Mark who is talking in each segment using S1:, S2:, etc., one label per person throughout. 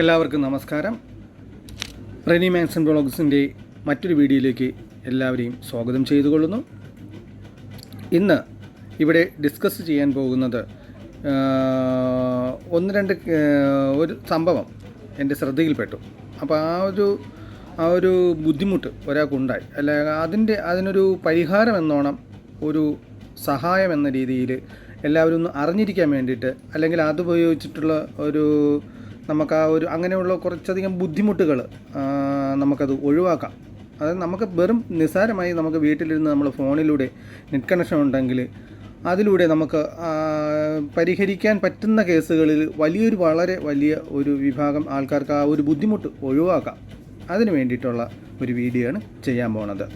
S1: എല്ലാവർക്കും നമസ്കാരം. റെനി മാൻസൺ ബ്ലോഗ്സിന്റെ മറ്റൊരു വീഡിയോയിലേക്ക് എല്ലാവരെയും സ്വാഗതം ചെയ്തുകൊള്ളുന്നു. ഇന്ന് ഇവിടെ ഡിസ്കസ് ചെയ്യാൻ പോകുന്നത് ഒന്ന് രണ്ട് ഒരു സംഭവം എന്റെ ശ്രദ്ധയിൽപ്പെട്ടു. അപ്പോൾ ആ ഒരു ആ ഒരു ബുദ്ധിമുട്ട് ഒരാൾക്കുണ്ടായി. അല്ല അതിന്റെ അതിനൊരു പരിഹാരം എന്നോണം ഒരു സഹായം എന്ന രീതിയിൽ എല്ലാവരും ഒന്ന് അറിഞ്ഞിരിക്കാൻ വേണ്ടിയിട്ട് അല്ലെങ്കിൽ അത് ഉപയോഗിച്ചിട്ടുള്ള ഒരു നമുക്ക് ആ ഒരു അങ്ങനെയുള്ള കുറച്ചധികം ബുദ്ധിമുട്ടുകൾ നമുക്കത് ഒഴിവാക്കാം. അതായത് നമുക്ക് വെറും നിസ്സാരമായി നമുക്ക് വീട്ടിലിരുന്ന് നമ്മൾ ഫോണിലൂടെ നെറ്റ് കണക്ഷൻ ഉണ്ടെങ്കിൽ അതിലൂടെ നമുക്ക് പരിഹരിക്കാൻ പറ്റുന്ന കേസുകളിൽ വലിയൊരു വളരെ വലിയ ഒരു വിഭാഗം ആൾക്കാർക്ക് ആ ഒരു ബുദ്ധിമുട്ട് ഒഴിവാക്കാം. അതിന് വേണ്ടിയിട്ടുള്ള ഒരു വീഡിയോ ആണ് ചെയ്യാൻ പോണത്.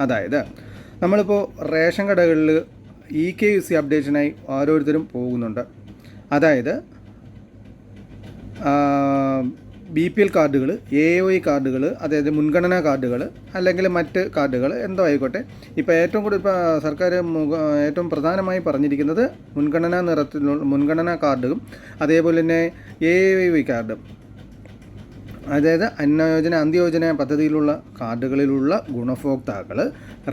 S1: അതായത് നമ്മളിപ്പോൾ റേഷൻ കടകളിൽ ഇ കെ യു സി അപ്ഡേഷനായി ഓരോരുത്തരും പോകുന്നുണ്ട്. അതായത് ബി പി എൽ കാർഡുകൾ എ ഒ ഇ കാർഡുകൾ അതായത് മുൻഗണനാ കാർഡുകൾ അല്ലെങ്കിൽ മറ്റ് കാർഡുകൾ എന്തോ ആയിക്കോട്ടെ. ഇപ്പോൾ ഏറ്റവും കൂടുതൽ ഇപ്പോൾ സർക്കാർ ഏറ്റവും പ്രധാനമായി പറഞ്ഞിരിക്കുന്നത് മുൻഗണനാ നിറത്തിലുള്ള മുൻഗണനാ കാർഡും അതേപോലെ തന്നെ എ ഒ കാർഡും. അതായത് അന്നയോജന അന്ത്യയോജന പദ്ധതിയിലുള്ള കാർഡുകളിലുള്ള ഗുണഭോക്താക്കൾ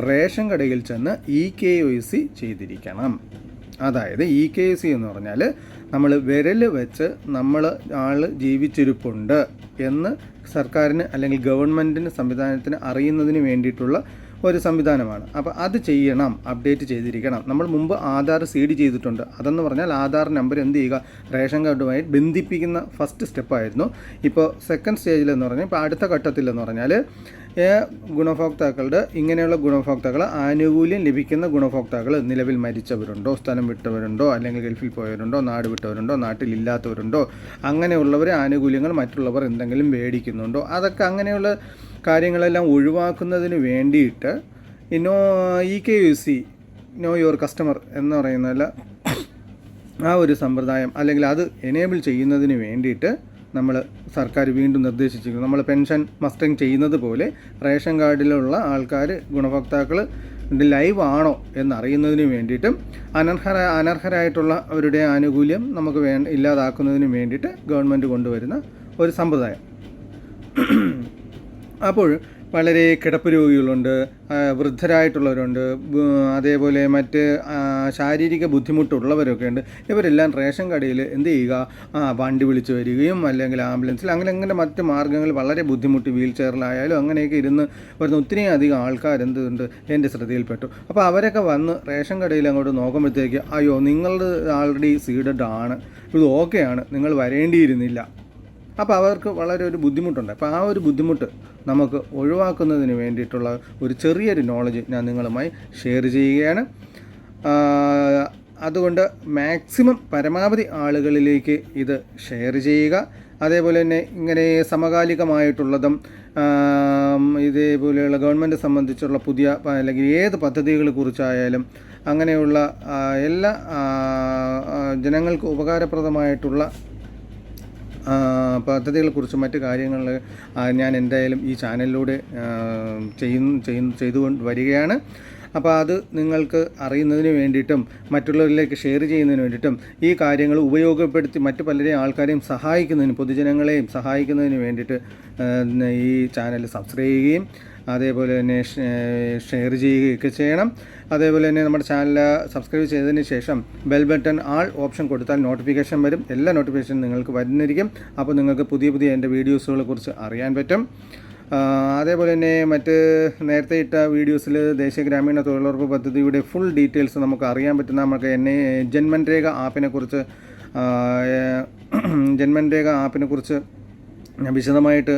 S1: റേഷൻ കടയിൽ ചെന്ന് ഇ കെ ഒ സി ചെയ്തിരിക്കണം. അതായത് ഇ കെ സി എന്ന് പറഞ്ഞാൽ നമ്മൾ വിരൽ വെച്ച് നമ്മൾ ആൾ ജീവിച്ചിരിപ്പുണ്ട് എന്ന് സർക്കാരിന് അല്ലെങ്കിൽ ഗവൺമെന്റിന് സംവിധാനത്തിന് അറിയുന്നതിന് വേണ്ടിയിട്ടുള്ള ഒരു സംവിധാനമാണ്. അപ്പോൾ അത് ചെയ്യണം അപ്ഡേറ്റ് ചെയ്തിരിക്കണം. നമ്മൾ മുമ്പ് ആധാർ സീഡ് ചെയ്തിട്ടുണ്ട്. അതെന്ന് പറഞ്ഞാൽ ആധാർ നമ്പർ എന്ത് ചെയ്യുക? റേഷൻ കാർഡുമായി ബന്ധിപ്പിക്കുന്ന ഫസ്റ്റ് സ്റ്റെപ്പായിരുന്നു ഇപ്പോൾ സെക്കൻഡ് സ്റ്റേജിൽ എന്ന് പറഞ്ഞാൽ ഇപ്പോൾ അടുത്ത ഘട്ടത്തിൽ എന്ന് പറഞ്ഞാൽ ഗുണഭോക്താക്കളുടെ ഇങ്ങനെയുള്ള ഗുണഭോക്താക്കൾ ആനുകൂല്യം ലഭിക്കുന്ന ഗുണഭോക്താക്കൾ നിലവിൽ മരിച്ചവരുണ്ടോ? സ്ഥലം വിട്ടവരുണ്ടോ? അല്ലെങ്കിൽ ഗൾഫിൽ പോയവരുണ്ടോ? നാട് വിട്ടവരുണ്ടോ? നാട്ടിലില്ലാത്തവരുണ്ടോ? അങ്ങനെയുള്ളവർ ആനുകൂല്യങ്ങൾ മറ്റുള്ളവർ എന്തെങ്കിലും മേടിക്കുന്നുണ്ടോ? അതൊക്കെ അങ്ങനെയുള്ള കാര്യങ്ങളെല്ലാം ഒഴിവാക്കുന്നതിന് വേണ്ടിയിട്ട് ഇന്നോ E K Y C know your customer എന്ന് പറയുന്നതല്ല ആ ഒരു സമ്പ്രദായം അല്ലെങ്കിൽ അത് എനേബിൾ ചെയ്യുന്നതിന് വേണ്ടിയിട്ട് നമ്മൾ സർക്കാർ വീണ്ടും നിർദ്ദേശിച്ചിരിക്കുന്നു. നമ്മൾ പെൻഷൻ മസ്റ്ററിങ് ചെയ്യുന്നത് പോലെ റേഷൻ കാർഡിലുള്ള ആൾക്കാർ ഗുണഭോക്താക്കൾ ലൈവ് ആണോ എന്നറിയുന്നതിന് വേണ്ടിയിട്ടും അനർഹര അനർഹരായിട്ടുള്ള അവരുടെ ആനുകൂല്യം നമുക്ക് വേ ഇല്ലാതാക്കുന്നതിന് വേണ്ടിയിട്ട് ഗവൺമെന്റ് കൊണ്ടുവരുന്ന ഒരു സമ്പ്രദായം. അപ്പോൾ വളരെ കിടപ്പ് രോഗികളുണ്ട് വൃദ്ധരായിട്ടുള്ളവരുണ്ട് അതേപോലെ മറ്റ് ശാരീരിക ബുദ്ധിമുട്ടുള്ളവരൊക്കെ ഉണ്ട് ഇവരെല്ലാം റേഷൻ കടയിൽ എന്ത് ചെയ്യുക? വണ്ടി വിളിച്ച് വരികയും അല്ലെങ്കിൽ ആംബുലൻസിൽ അങ്ങനെ അങ്ങനെ മറ്റ് മാർഗങ്ങൾ വളരെ ബുദ്ധിമുട്ട് വീൽ ചെയറിലായാലും അങ്ങനെയൊക്കെ ഇരുന്ന് വരുന്ന ഒത്തിരി അധികം ആൾക്കാർ എന്തുണ്ട് എന്റെ ശ്രദ്ധയിൽപ്പെട്ടു. അപ്പോൾ അവരൊക്കെ വന്ന് റേഷൻ കടയിൽ അങ്ങോട്ട് നോക്കുമ്പോഴത്തേക്ക് അയ്യോ നിങ്ങളുടെ ആൾറെഡി സീഡഡ് ആണ്. ഇത് ഓക്കെയാണ് നിങ്ങൾ വരേണ്ടിയിരുന്നില്ല. അപ്പോൾ അവർക്ക് വളരെ ഒരു ബുദ്ധിമുട്ടുണ്ട്. അപ്പോൾ ആ ഒരു ബുദ്ധിമുട്ട് നമുക്ക് ഒഴിവാക്കുന്നതിന് വേണ്ടിയിട്ടുള്ള ഒരു ചെറിയൊരു നോളജ് ഞാൻ നിങ്ങളുമായി ഷെയർ ചെയ്യുകയാണ്. അതുകൊണ്ട് മാക്സിമം പരമാവധി ആളുകളിലേക്ക് ഇത് ഷെയർ ചെയ്യുക. അതേപോലെ തന്നെ ഇങ്ങനെ സമകാലികമായിട്ടുള്ളതും ഇതേപോലെയുള്ള ഗവൺമെന്റ് സംബന്ധിച്ചുള്ള പുതിയ അല്ലെങ്കിൽ ഏത് പദ്ധതികളെ കുറിച്ചായാലും അങ്ങനെയുള്ള എല്ലാ ജനങ്ങൾക്ക് ഉപകാരപ്രദമായിട്ടുള്ള പദ്ധതികളെക്കുറിച്ചും മറ്റു കാര്യങ്ങൾ ഞാൻ എന്തായാലും ഈ ചാനലിലൂടെ ചെയ്യുന്നു ചെയ്യുന്ന ചെയ്തുകൊണ്ട് വരികയാണ്. അപ്പോൾ അത് നിങ്ങൾക്ക് അറിയുന്നതിന് വേണ്ടിയിട്ടും മറ്റുള്ളവരിലേക്ക് ഷെയർ ചെയ്യുന്നതിന് വേണ്ടിയിട്ടും ഈ കാര്യങ്ങൾ ഉപയോഗപ്പെടുത്തി മറ്റു പലരെയും ആൾക്കാരെയും സഹായിക്കുന്നതിന് പൊതുജനങ്ങളെയും സഹായിക്കുന്നതിന് വേണ്ടിയിട്ട് ഈ ചാനൽ സബ്സ്ക്രൈബ് ചെയ്യുകയും അതേപോലെ തന്നെ ഷെയർ ചെയ്യുകയൊക്കെ ചെയ്യണം. അതേപോലെ തന്നെ നമ്മുടെ ചാനൽ സബ്സ്ക്രൈബ് ചെയ്തതിന് ശേഷം ബെൽ ബട്ടൺ ആൾ ഓപ്ഷൻ കൊടുത്താൽ നോട്ടിഫിക്കേഷൻ വരും. എല്ലാ നോട്ടിഫിക്കേഷൻ നിങ്ങൾക്ക് വരുന്നിരിക്കും അപ്പോൾ നിങ്ങൾക്ക് പുതിയ പുതിയ എന്റെ വീഡിയോസുകളെ കുറിച്ച് അറിയാൻ പറ്റും. അതേപോലെ തന്നെ മറ്റ് നേരത്തെ ഇട്ട വീഡിയോസിൽ ദേശീയ ഗ്രാമീണ തൊഴിലുറപ്പ് പദ്ധതിയുടെ ഫുൾ ഡീറ്റെയിൽസ് നമുക്ക് അറിയാൻ പറ്റുന്ന നമുക്ക് എന്നെ ജന്മൻരേഖ ആപ്പിനെക്കുറിച്ച് കുറിച്ച് ആ, ഞാൻ വിശദമായിട്ട്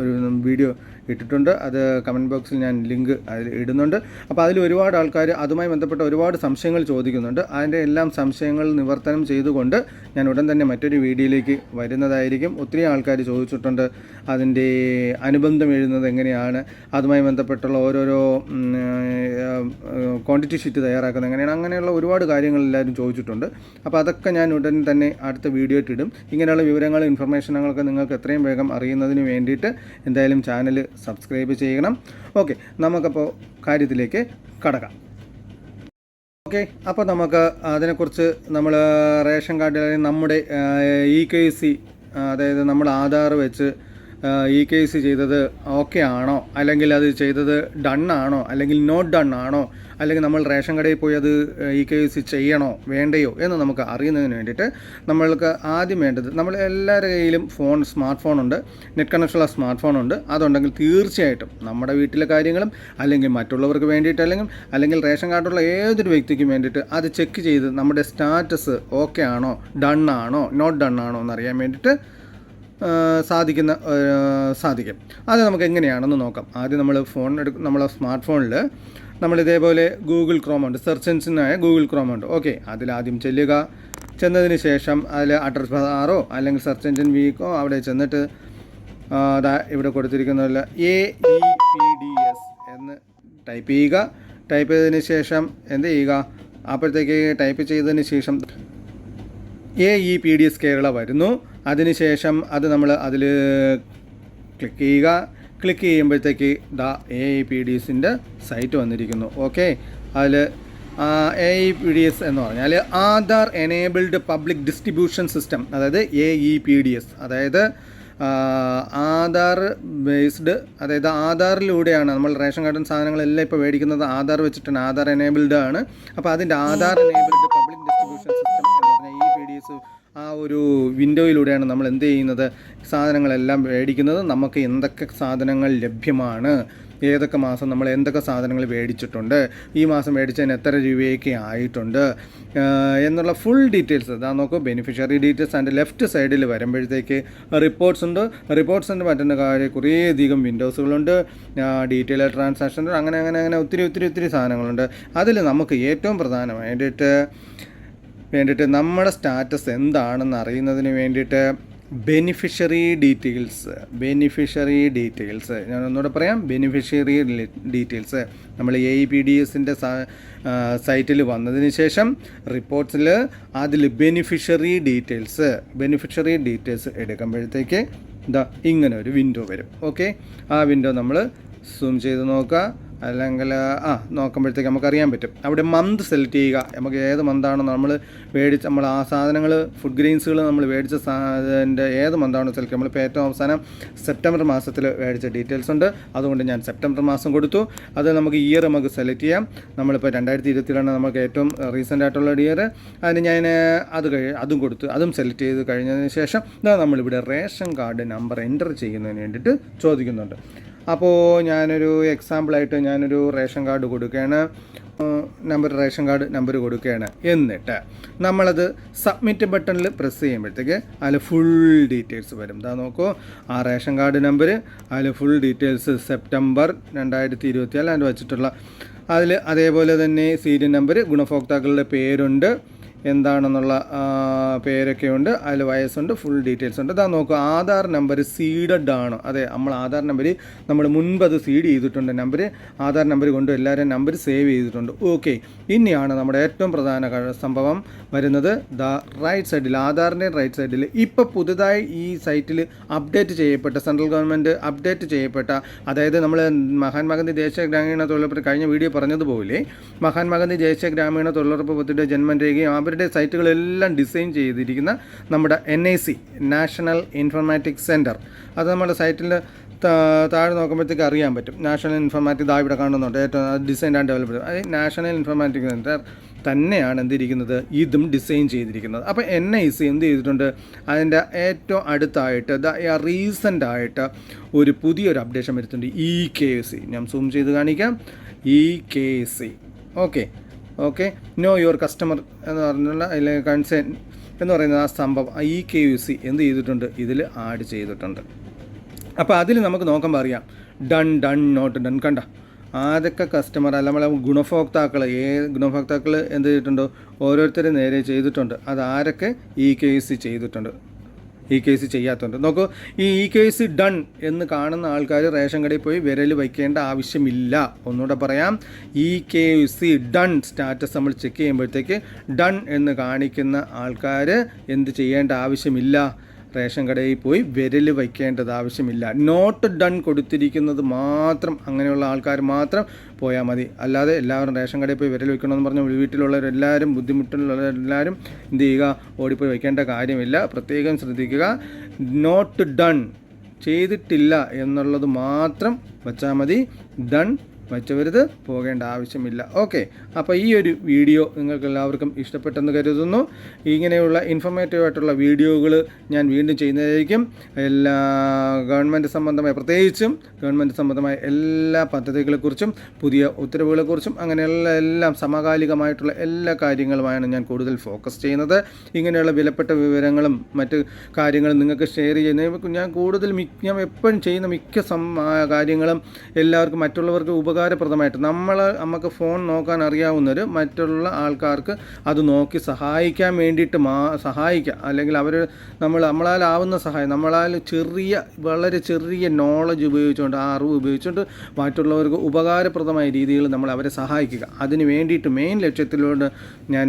S1: ഒരു വീഡിയോ ഇട്ടിട്ടുണ്ട്. അത് കമന്റ് ബോക്സിൽ ഞാൻ ലിങ്ക് അതിൽ ഇടുന്നുണ്ട്. അപ്പോൾ അതിൽ ഒരുപാട് ആൾക്കാർ അതുമായി ബന്ധപ്പെട്ട ഒരുപാട് സംശയങ്ങൾ ചോദിക്കുന്നുണ്ട്. അതിന്റെ എല്ലാം സംശയങ്ങൾ നിവർത്തനം ചെയ്തുകൊണ്ട് ഞാൻ ഉടൻ തന്നെ മറ്റൊരു വീഡിയോയിലേക്ക് വരുന്നതായിരിക്കും. ഒത്തിരി ആൾക്കാർ ചോദിച്ചിട്ടുണ്ട് അതിന്റെ അനുബന്ധം എഴുതുന്നത് എങ്ങനെയാണ് അതുമായി ബന്ധപ്പെട്ടുള്ള ഓരോരോ ക്വാണ്ടിറ്റി ഷീറ്റ് തയ്യാറാക്കുന്നത് എങ്ങനെയാണ് അങ്ങനെയുള്ള ഒരുപാട് കാര്യങ്ങൾ എല്ലാവരും ചോദിച്ചിട്ടുണ്ട്. അപ്പോൾ അതൊക്കെ ഞാൻ ഉടൻ തന്നെ അടുത്ത വീഡിയോ ഇട്ടിടും ഇങ്ങനെയുള്ള വിവരങ്ങളും ഇൻഫർമേഷനുകളൊക്കെ നിങ്ങൾക്ക് എത്രയും വേഗം അറിയുന്നതിന് വേണ്ടിയിട്ട് എന്തായാലും ചാനൽ സബ്സ്ക്രൈബ് ചെയ്യണം. ഓക്കെ നമുക്കപ്പോൾ കാര്യത്തിലേക്ക് കടക്കാം. ഓക്കെ അപ്പോൾ നമുക്ക് അതിനെക്കുറിച്ച് നമ്മൾ റേഷൻ കാർഡിൽ നമ്മുടെ ഇ കെ സി അതായത് നമ്മൾ ആധാർ വെച്ച് ഇ കേസ് ചെയ്തത് ഓക്കെ ആണോ? അല്ലെങ്കിൽ അത് ചെയ്തത് ഡൺ ആണോ? അല്ലെങ്കിൽ നോട്ട് ഡൺ ആണോ? അല്ലെങ്കിൽ നമ്മൾ റേഷൻ കടയിൽ പോയി അത് ഇ കെ സി ചെയ്യണോ? വേണ്ടയോ? എന്ന് നമുക്ക് അറിയുന്നതിന് വേണ്ടിയിട്ട് നമ്മൾക്ക് ആദ്യം വേണ്ടത് നമ്മൾ എല്ലാവരുടെ കയ്യിലും ഫോൺ സ്മാർട്ട് ഫോൺ ഉണ്ട്. നെറ്റ് കണക്ഷനുള്ള സ്മാർട്ട് ഫോൺ ഉണ്ട്. അതുണ്ടെങ്കിൽ തീർച്ചയായിട്ടും നമ്മുടെ വീട്ടിലെ കാര്യങ്ങളും അല്ലെങ്കിൽ മറ്റുള്ളവർക്ക് വേണ്ടിയിട്ട് അല്ലെങ്കിൽ അല്ലെങ്കിൽ റേഷൻ കാർഡുള്ള ഏതൊരു വ്യക്തിക്കും വേണ്ടിയിട്ട് അത് ചെക്ക് ചെയ്ത് നമ്മുടെ സ്റ്റാറ്റസ് ഓക്കെ ആണോ? ഡൺ ആണോ? നോട്ട് ഡൺ ആണോ? എന്നറിയാൻ വേണ്ടിയിട്ട് ആ, സാധിക്കുന്ന സാധിക്കും. അത് നമുക്ക് എങ്ങനെയാണെന്ന് നോക്കാം. ആദ്യം നമ്മൾ ഫോൺ എടുക്കും നമ്മളെ സ്മാർട്ട് ഫോണിൽ നമ്മൾ ഇതേപോലെ ഗൂഗിൾ ക്രോം ഉണ്ട്. സെർച്ച് എഞ്ചിനായ ഗൂഗിൾ ക്രോം ഉണ്ട്. ഓക്കെ അതിലാദ്യം ചെല്ലുക. ചെന്നതിന് ശേഷം അതിൽ അഡ്രസ് ബാറോ അല്ലെങ്കിൽ സെർച്ച് എഞ്ചിൻ വീക്കോ അവിടെ ചെന്നിട്ട് അതാ ഇവിടെ കൊടുത്തിരിക്കുന്ന A E P D S എന്ന് ടൈപ്പ് ചെയ്യുക. ടൈപ്പ് ചെയ്തതിന് ശേഷം എന്ത് ചെയ്യുക? അപ്പോഴത്തേക്ക് ടൈപ്പ് ചെയ്തതിന് ശേഷം A E P D S Kerala വരുന്നു. അതിനുശേഷം അത് നമ്മൾ അതിൽ ക്ലിക്ക് ചെയ്യുക. ക്ലിക്ക് ചെയ്യുമ്പോഴത്തേക്ക് the A I P D എസിന്റെ സൈറ്റ് വന്നിരിക്കുന്നു. ഓക്കെ അതിൽ A E P D S എന്ന് പറഞ്ഞാൽ Aadhaar enabled public distribution system അതായത് A E P D S അതായത് ആധാർ ബേസ്ഡ് അതായത് ആധാറിലൂടെയാണ് നമ്മൾ റേഷൻ കാർഡും സാധനങ്ങളെല്ലാം ഇപ്പോൾ മേടിക്കുന്നത്. ആധാർ വെച്ചിട്ടാണ് ആധാർ എനേബിൾഡ് ആണ്. അപ്പോൾ അതിന്റെ Aadhaar enabled public distribution system S ആ ഒരു വിൻഡോയിലൂടെയാണ് നമ്മൾ എന്ത് ചെയ്യുന്നത്? സാധനങ്ങളെല്ലാം മേടിക്കുന്നത്. നമുക്ക് എന്തൊക്കെ സാധനങ്ങൾ ലഭ്യമാണ്? ഏതൊക്കെ മാസം നമ്മൾ എന്തൊക്കെ സാധനങ്ങൾ മേടിച്ചിട്ടുണ്ട്? ഈ മാസം മേടിച്ചതിന് എത്ര രൂപയൊക്കെ ആയിട്ടുണ്ട്? എന്നുള്ള ഫുൾ ഡീറ്റെയിൽസ് ഇതാ നോക്കൂ. ബെനിഫിഷ്യറി ഡീറ്റെയിൽസ് അതിന്റെ ലെഫ്റ്റ് സൈഡിൽ വരുമ്പോഴത്തേക്ക് റിപ്പോർട്ട്സ് ഉണ്ട്. റിപ്പോർട്ട്സിന്റെ പറ്റുന്ന കാര്യം കുറേയധികം വിൻഡോസുകളുണ്ട് ഡീറ്റെയിൽ ട്രാൻസാക്ഷൻ അങ്ങനെ അങ്ങനെ അങ്ങനെ ഒത്തിരി ഒത്തിരി ഒത്തിരി സാധനങ്ങളുണ്ട്. അതിൽ നമുക്ക് ഏറ്റവും പ്രധാനമായിട്ട് വേണ്ടിയിട്ട് നമ്മുടെ സ്റ്റാറ്റസ് എന്താണെന്ന് അറിയുന്നതിന് വേണ്ടിയിട്ട് ബെനിഫിഷ്യറി ഡീറ്റെയിൽസ് ബെനിഫിഷ്യറി ഡീറ്റെയിൽസ് ഞാൻ ഒന്നുകൂടെ പറയാം ബെനിഫിഷ്യറി ഡീറ്റെയിൽസ് നമ്മൾ എ പി ഡി എസിന്റെ സൈറ്റിൽ വന്നതിന് ശേഷം റിപ്പോർട്ട്സിൽ അതിൽ ബെനിഫിഷ്യറി ഡീറ്റെയിൽസ് ബെനിഫിഷ്യറി ഡീറ്റെയിൽസ് എടുക്കുമ്പോഴത്തേക്ക് ഇതാ ഇങ്ങനെ ഒരു വിൻഡോ വരും. ഓക്കെ? ആ വിൻഡോ നമ്മൾ സൂം ചെയ്ത് നോക്കുക. അല്ലെങ്കിൽ ആ നോക്കുമ്പോഴത്തേക്ക് നമുക്കറിയാൻ പറ്റും. അവിടെ മന്ത് സെലക്ട് ചെയ്യുക. നമുക്ക് ഏത് മന്താണോ നമ്മൾ മേടിച്ച് നമ്മൾ ആ സാധനങ്ങൾ ഫുഡ് ഗ്രെയിൻസുകൾ നമ്മൾ മേടിച്ച സാധനത്തിന്റെ ഏത് മന്താണോ സെലക്ട് നമ്മളിപ്പോൾ ഏറ്റവും അവസാനം സെപ്റ്റംബർ മാസത്തിൽ മേടിച്ച ഡീറ്റെയിൽസ് ഉണ്ട്. അതുകൊണ്ട് ഞാൻ സെപ്റ്റംബർ മാസം കൊടുത്തു. അത് നമുക്ക് ഇയർ നമുക്ക് സെലക്ട് ചെയ്യാം. നമ്മളിപ്പോൾ രണ്ടായിരത്തി ഇരുപത്തിലാണ് നമുക്ക് ഏറ്റവും റീസെന്റ് ആയിട്ടുള്ള ഇയർ അതിന് ഞാൻ അത് കഴി അതും കൊടുത്തു. അതും സെലക്ട് ചെയ്ത് കഴിഞ്ഞതിന് ശേഷം നമ്മളിവിടെ റേഷൻ കാർഡ് നമ്പർ എന്റർ ചെയ്യുന്നതിന് വേണ്ടിയിട്ട് ചോദിക്കുന്നുണ്ട്. അപ്പോൾ ഞാനൊരു എക്സാമ്പിളായിട്ട് ഞാനൊരു റേഷൻ കാർഡ് കൊടുക്കുകയാണ്. നമ്പർ റേഷൻ കാർഡ് നമ്പർ കൊടുക്കുകയാണ്. എന്നിട്ട് നമ്മളത് സബ്മിറ്റ് ബട്ടണിൽ പ്രസ് ചെയ്യുമ്പോഴത്തേക്ക് അതിൽ ഫുൾ ഡീറ്റെയിൽസ് വരും. ഇതാ നോക്കൂ. ആ റേഷൻ കാർഡ് നമ്പർ അതിൽ ഫുൾ ഡീറ്റെയിൽസ് സെപ്റ്റംബർ രണ്ടായിരത്തി ഇരുപത്തിയാൽ അതിന്റെ വച്ചിട്ടുള്ള അതിൽ അതേപോലെ തന്നെ സീരിയൽ നമ്പർ ഗുണഭോക്താക്കളുടെ പേരുണ്ട്. എന്താണെന്നുള്ള പേരൊക്കെ ഉണ്ട് അതിൽ വയസ്സുണ്ട് ഫുൾ ഡീറ്റെയിൽസ് ഉണ്ട്. ഇതാ നോക്കുക ആധാർ നമ്പർ സീഡഡ് ആണ്. അതെ നമ്മൾ ആധാർ നമ്പർ നമ്മൾ മുൻപ് അത് സീഡ് ചെയ്തിട്ടുണ്ട് നമ്പർ ആധാർ നമ്പർ കൊണ്ട് എല്ലാവരും നമ്പർ സേവ് ചെയ്തിട്ടുണ്ട്. ഓക്കെ ഇനിയാണ് നമ്മുടെ ഏറ്റവും പ്രധാന സംഭവം വരുന്നത്. ദ റൈറ്റ് സൈഡിൽ ആധാറിന്റെ റൈറ്റ് സൈഡിൽ ഇപ്പോൾ പുതുതായി ഈ സൈറ്റിൽ അപ്ഡേറ്റ് ചെയ്യപ്പെട്ട സെൻട്രൽ ഗവൺമെന്റ് അപ്ഡേറ്റ് ചെയ്യപ്പെട്ട അതായത് നമ്മൾ മഹാത്മാഗാന്ധി ദേശീയ ഗ്രാമീണ തൊഴിലുറപ്പ് കഴിഞ്ഞ വീഡിയോ പറഞ്ഞതുപോലെ മഹാത്മാഗാന്ധി ദേശീയ ഗ്രാമീണ തൊഴിലുറപ്പ് പദ്ധതിയുടെ ജന്മരേഖയും അവരുടെ സൈറ്റുകളെല്ലാം ഡിസൈൻ ചെയ്തിരിക്കുന്ന നമ്മുടെ N I C national informatics centre അത് നമ്മുടെ സൈറ്റിൽ താഴെ നോക്കുമ്പോഴത്തേക്ക് അറിയാൻ പറ്റും. നാഷണൽ ഇൻഫർമാറ്റിക് ദാ ഇവിടെ കാണുന്നുണ്ട്. ഏറ്റവും ഡിസൈൻ ആൻഡ് ഡെവലപ്ഡ് അത് നാഷണൽ ഇൻഫർമാറ്റിക് സെന്റർ തന്നെയാണ് എന്തിരിക്കുന്നത്? ഇതും ഡിസൈൻ ചെയ്തിരിക്കുന്നത്. അപ്പോൾ എൻ ഐ സി എന്ത് ചെയ്തിട്ടുണ്ട്? അതിന്റെ ഏറ്റവും അടുത്തായിട്ട് റീസെന്റ് ആയിട്ട് ഒരു പുതിയൊരു അപ്ഡേഷൻ വരുത്തുന്നുണ്ട് ഇ കെ സി ഞാൻ സൂം ചെയ്ത് കാണിക്കാം. E K C okay okay? Know your customer എന്ന് പറഞ്ഞുള്ള അതിൽ കൺസേൺ എന്ന് പറയുന്ന ആ സംഭവം ഇ കെ യു സി എന്ത് ചെയ്തിട്ടുണ്ട്? ഇതിൽ ആഡ് ചെയ്തിട്ടുണ്ട്. അപ്പോൾ അതിൽ നമുക്ക് നോക്കുമ്പോൾ അറിയാം. ഡൺ ഡൺ നോട്ട് ഡൺ കണ്ട? ആരൊക്കെ കസ്റ്റമർ അല്ല നമ്മളെ ഗുണഭോക്താക്കൾ ഏ ഗുണഭോക്താക്കൾ എന്ത് ചെയ്തിട്ടുണ്ടോ? ഓരോരുത്തരും നേരെ ചെയ്തിട്ടുണ്ട്. അത് ആരൊക്കെ? യു സി ചെയ്തിട്ടുണ്ട്. ഈ കേസ് ചെയ്യാത്തതുണ്ട്. നോക്കൂ ഈ ഇ കേസ് ഡൺ എന്ന് കാണുന്ന ആൾക്കാർ റേഷൻ കടയിൽ പോയി വിരൽ വയ്ക്കേണ്ട ആവശ്യമില്ല. ഒന്നുകൂടെ പറയാം. E K C done status നമ്മൾ ചെക്ക് ചെയ്യുമ്പോഴത്തേക്ക് ഡൺ എന്ന് കാണിക്കുന്ന ആൾക്കാർ എന്ത് ചെയ്യേണ്ട ആവശ്യമില്ല. റേഷൻ കടയിൽ പോയി വിരൽ വയ്ക്കേണ്ടത് ആവശ്യമില്ല. നോട്ട് ഡൺ കൊടുത്തിരിക്കുന്നത് മാത്രം അങ്ങനെയുള്ള ആൾക്കാർ മാത്രം പോയാൽ മതി. അല്ലാതെ എല്ലാവരും റേഷൻ കടയിൽ പോയി വിരൽ വയ്ക്കണമെന്ന് പറഞ്ഞാൽ വീട്ടിലുള്ളവരെല്ലാവരും ബുദ്ധിമുട്ടുള്ളവരെല്ലാവരും എന്ത് ചെയ്യുക? ഓടിപ്പോയി വയ്ക്കേണ്ട കാര്യമില്ല. പ്രത്യേകം ശ്രദ്ധിക്കുക. നോട്ട് ഡൺ ചെയ്തിട്ടില്ല എന്നുള്ളത് മാത്രം വച്ചാൽ മതി. ഡൺ വച്ചവരുത് പോകേണ്ട ആവശ്യമില്ല. ഓക്കെ അപ്പോൾ ഈ ഒരു വീഡിയോ നിങ്ങൾക്ക് എല്ലാവർക്കും ഇഷ്ടപ്പെട്ടെന്ന് കരുതുന്നു. ഇങ്ങനെയുള്ള ഇൻഫർമേറ്റീവ് ആയിട്ടുള്ള വീഡിയോകൾ ഞാൻ വീണ്ടും ചെയ്യുന്നതായിരിക്കും. എല്ലാ ഗവൺമെന്റ് സംബന്ധമായ പ്രത്യേകിച്ചും ഗവൺമെന്റ് സംബന്ധമായ എല്ലാ പദ്ധതികളെക്കുറിച്ചും പുതിയ ഉത്തരവുകളെക്കുറിച്ചും അങ്ങനെയുള്ള എല്ലാം സമകാലികമായിട്ടുള്ള എല്ലാ കാര്യങ്ങളുമാണ് ഞാൻ കൂടുതൽ ഫോക്കസ് ചെയ്യുന്നത്. ഇങ്ങനെയുള്ള വിലപ്പെട്ട വിവരങ്ങളും മറ്റ് കാര്യങ്ങളും നിങ്ങൾക്ക് ഷെയർ ചെയ്യുന്ന ഞാൻ കൂടുതൽ ഞാൻ എപ്പോഴും ചെയ്യുന്ന മിക്ക സം കാര്യങ്ങളും എല്ലാവർക്കും മറ്റുള്ളവർക്ക് ഉപകാരപ്രദമായിട്ട് നമ്മൾ നമുക്ക് ഫോൺ നോക്കാൻ അറിയാവുന്നവർ മറ്റുള്ള ആൾക്കാർക്ക് അത് നോക്കി സഹായിക്കാൻ വേണ്ടിയിട്ട് മാ സഹായിക്കുക അല്ലെങ്കിൽ അവർ നമ്മൾ നമ്മളാൽ നമ്മളാലാവുന്ന സഹായം നമ്മളാൽ ചെറിയ വളരെ ചെറിയ നോളജ് ഉപയോഗിച്ചുകൊണ്ട് ആ അറിവ് ഉപയോഗിച്ചുകൊണ്ട് മറ്റുള്ളവർക്ക് ഉപകാരപ്രദമായ രീതിയിൽ നമ്മൾ അവരെ സഹായിക്കുക. അതിന് വേണ്ടിയിട്ട് മെയിൻ ലക്ഷ്യത്തിലൂടെ ഞാൻ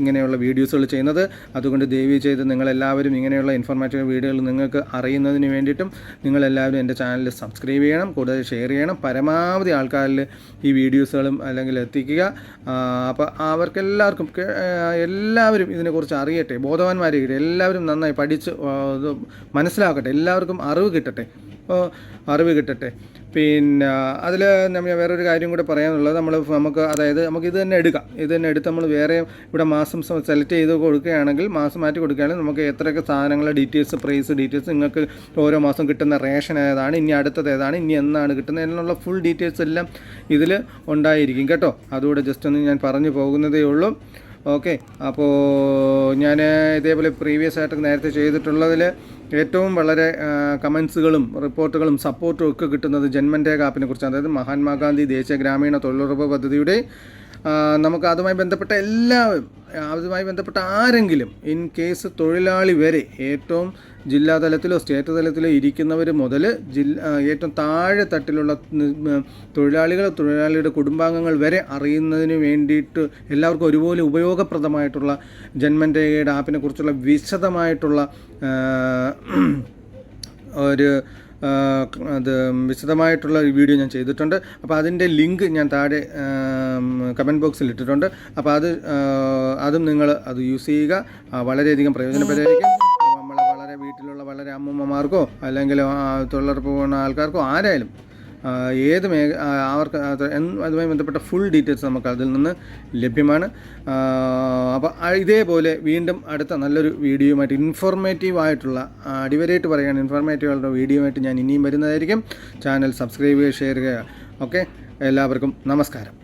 S1: ഇങ്ങനെയുള്ള വീഡിയോസുകൾ ചെയ്യുന്നത്. അതുകൊണ്ട് ദയവ് ചെയ്ത് നിങ്ങളെല്ലാവരും ഇങ്ങനെയുള്ള ഇൻഫോർമേറ്റീവ് വീഡിയോകൾ നിങ്ങൾക്ക് അറിയുന്നതിന് വേണ്ടിയിട്ടും നിങ്ങളെല്ലാവരും എന്റെ ചാനൽ സബ്സ്ക്രൈബ് ചെയ്യണം കൂടുതൽ ഷെയർ ചെയ്യണം. പരമാവധി ആൾക്കാരിൽ ഈ വീഡിയോസുകളും അല്ലെങ്കിൽ എത്തിക്കുക. അപ്പോൾ അവർക്കെല്ലാവർക്കും എല്ലാവരും ഇതിനെക്കുറിച്ച് അറിയട്ടെ ബോധവാന്മാരെയിട്ടെ എല്ലാവരും നന്നായി പഠിച്ച് മനസ്സിലാക്കട്ടെ എല്ലാവർക്കും അറിവ് കിട്ടട്ടെ അറിവ് കിട്ടട്ടെ. പിന്നെ അതിൽ നമ്മൾ വേറൊരു കാര്യം കൂടെ പറയാനുള്ളത്. നമ്മൾ നമുക്ക് അതായത് നമുക്ക് ഇത് തന്നെ എടുക്കാം. ഇത് തന്നെ എടുത്ത് നമ്മൾ വേറെ ഇവിടെ മാസം സെലക്ട് ചെയ്ത് കൊടുക്കുകയാണെങ്കിൽ മാസം മാറ്റി കൊടുക്കുകയാണെങ്കിൽ നമുക്ക് എത്രയൊക്കെ സാധനങ്ങളുടെ ഡീറ്റെയിൽസ് പ്രൈസ് ഡീറ്റെയിൽസ് നിങ്ങൾക്ക് ഓരോ മാസം കിട്ടുന്ന റേഷൻ ഏതാണ് ഇനി അടുത്തത് ഏതാണ് ഇനി എന്നാണ് കിട്ടുന്നത് എന്നുള്ള ഫുൾ ഡീറ്റെയിൽസ് എല്ലാം ഇതിൽ ഉണ്ടായിരിക്കും. കേട്ടോ? അതുകൂടെ ജസ്റ്റ് ഒന്ന് ഞാൻ പറഞ്ഞു പോകുന്നതേ ഉള്ളൂ. ഓക്കെ അപ്പോൾ ഞാൻ ഇതേപോലെ പ്രീവിയസ് ആയിട്ട് നേരത്തെ ചെയ്തിട്ടുള്ളതിൽ ഏറ്റവും വളരെ കമൻസുകളും റിപ്പോർട്ടുകളും സപ്പോർട്ടും ഒക്കെ കിട്ടുന്നത് ജന്മന്റെ കാപ്പിനെ കുറിച്ചാണ്. അതായത് മഹാത്മാഗാന്ധി ദേശീയ ഗ്രാമീണ തൊഴിലുറപ്പ് പദ്ധതിയുടെ നമുക്ക് അതുമായി ബന്ധപ്പെട്ട എല്ലാവരും അതുമായി ബന്ധപ്പെട്ട ആരെങ്കിലും ഇൻ കേസ് തൊഴിലാളി വരെ ഏറ്റവും ജില്ലാ തലത്തിലോ സ്റ്റേറ്റ് തലത്തിലോ ഇരിക്കുന്നവർ മുതൽ ജില്ല ഏറ്റവും താഴെ തട്ടിലുള്ള തൊഴിലാളികൾ തൊഴിലാളിയുടെ കുടുംബാംഗങ്ങൾ വരെ അറിയുന്നതിന് വേണ്ടിയിട്ട് എല്ലാവർക്കും ഒരുപോലെ ഉപയോഗപ്രദമായിട്ടുള്ള ജന്മൻരേഖയുടെ ആപ്പിനെ കുറിച്ചുള്ള വിശദമായിട്ടുള്ള ഒരു അത് വിശദമായിട്ടുള്ള ഒരു വീഡിയോ ഞാൻ ചെയ്തിട്ടുണ്ട്. അപ്പോൾ അതിന്റെ ലിങ്ക് ഞാൻ താഴെ കമന്റ് ബോക്സിൽ ഇട്ടിട്ടുണ്ട്. അപ്പോൾ അത് അതും നിങ്ങൾ അത് യൂസ് ചെയ്യുക. വളരെയധികം പ്രയോജനപ്പെടായിരിക്കും നമ്മളെ വളരെ വീട്ടിലുള്ള വളരെ അമ്മൂമ്മമാർക്കോ അല്ലെങ്കിൽ തൊഴിലുറപ്പ് പോകുന്ന ആൾക്കാർക്കോ ആരായാലും ഏത് മേഖ അവർക്ക് അതുമായി ബന്ധപ്പെട്ട ഫുൾ ഡീറ്റെയിൽസ് നമുക്ക് അതിൽ നിന്ന് ലഭ്യമാണ്. അപ്പോൾ ഇതേപോലെ വീണ്ടും അടുത്ത നല്ലൊരു വീഡിയോയുമായിട്ട് ഇൻഫോർമേറ്റീവ് ആയിട്ടുള്ള അടിവരായിട്ട് പറയുകയാണ് ഇൻഫോർമേറ്റീവ് ആയിട്ടുള്ള ആയിട്ട് ഞാൻ ഇനിയും വരുന്നതായിരിക്കും. ചാനൽ സബ്സ്ക്രൈബ് ചെയ്യുക ഷെയർ ചെയ്യുക. ഓക്കെ എല്ലാവർക്കും നമസ്കാരം.